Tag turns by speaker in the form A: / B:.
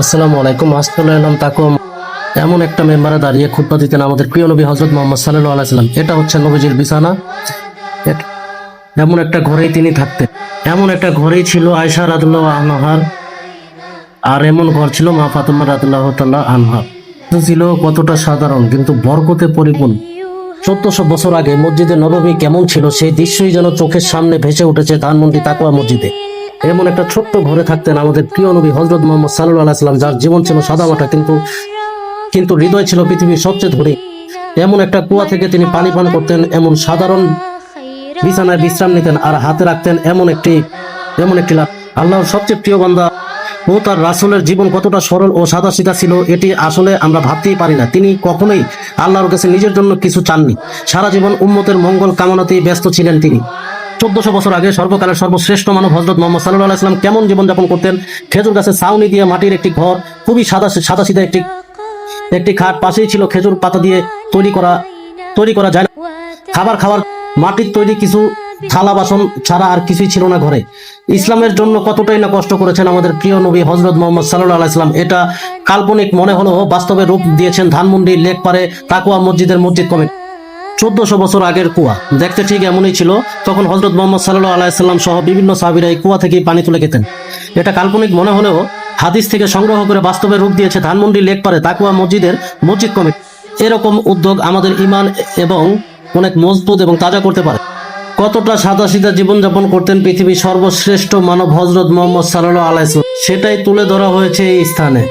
A: আসসালামু আলাইকুম। আসসালাম এলাম তাকুম এমন একটা মেম্বারে দাঁড়িয়ে খুতবা দিতেন আমাদের প্রিয় নবী হজরত মোহাম্মদ সাল্লাহ আলাইসাল্লাম এটা হচ্ছে নবীজির বিছানা। এমন একটা ঘরেই তিনি থাকতেন। এমন একটা ঘরেই ছিল আয়সা রাদুল্লাহ আনহার। আর এমন ঘর ছিল মা ফাতেমা রাদুল্লাহ তাল্লাহ আনহার ছিল কতটা সাধারণ, কিন্তু বরকতে পরিপূর্ণ। চোদ্দশো বছর আগে মসজিদে নবমী কেমন ছিল সেই দৃশ্যই যেন চোখের সামনে ভেসে উঠেছে ধানমন্ডি তাকুয়া মসজিদে। এমন একটা ছোট্ট ঘরে থাকতেন আমাদের প্রিয় নবী হজরত মোহাম্মদ সাল্লাহ আলাইসাল্লাম যার জীবন ছিল সাদামাটা কিন্তু কিন্তু হৃদয় ছিল পৃথিবীর সবচেয়ে ধনী। এমন একটা কুয়া থেকে তিনি পানি পান করতেন, এমন সাধারণ বিছানায় বিশ্রাম নিতেন আর হাতে রাখতেন এমন একটি এমন একটি লাভ আল্লাহর সবচেয়ে প্রিয় বান্দা ও তার রাসুলের জীবন কতটা সরল ও সাদা সিধা ছিল, এটি আসলে আমরা ভাবতেই পারি না। তিনি কখনোই আল্লাহর কাছে নিজের জন্য কিছু চাননি। সারা জীবন উম্মতের মঙ্গল কামনাতেই ব্যস্ত ছিলেন তিনি। চোদ্দশো বছর আগে সর্বকালের সর্বশ্রেষ্ঠ মানব হজরত মোহাম্মদ সাল্লাহ আলাইসলাম কেমন জীবনযাপন করতেন? খেজুর গাছের ছাউনি দিয়ে মাটির একটি ঘর, খুবই সাদা সাদা সিধা একটি একটি খাট, পাশেই ছিল খেজুর পাতা দিয়ে তৈরি করা তৈরি করা যায় খাবার খাওয়ার মাটির তৈরি কিছু থালা বাসন ছাড়া আর কিছুই ছিল না ঘরে। ইসলামের জন্য কতটাই না কষ্ট করেছেন আমাদের প্রিয় নবী হজরত মোহাম্মদ সাল্লাহ আলাইসলাম এটা কাল্পনিক মনে হলেও বাস্তবে রূপ দিয়েছেন ধানমন্ডি লেক পারে তাকুয়া মসজিদের মসজিদ কমিটি। চোদ্দশো বছর আগের কুয়া। দেখতে ঠিক এমনই ছিল, তখন হজরত মোহাম্মদ সাল্লাহ আলাইসাল্লাম সহ বিভিন্ন সাহাবিরা এই কুয়া থেকেই পানি তুলে খেতেন। এটা কাল্পনিক মনে হলেও হাদিস থেকে সংগ্রহ করে বাস্তবে রূপ দিয়েছে ধানমন্ডি লেক পারে তাকুয়া মসজিদের মসজিদ কমিটি। এরকম উদ্যোগ আমাদের ইমান এবং অনেক মজবুত এবং তাজা করতে পারে। কতটা সাদা সিধা জীবনযাপন করতেন পৃথিবীর সর্বশ্রেষ্ঠ মানব হজরত মোহাম্মদ সাল্লাহ আলাইসাল্লাম সেটাই তুলে ধরা হয়েছে এই স্থানে।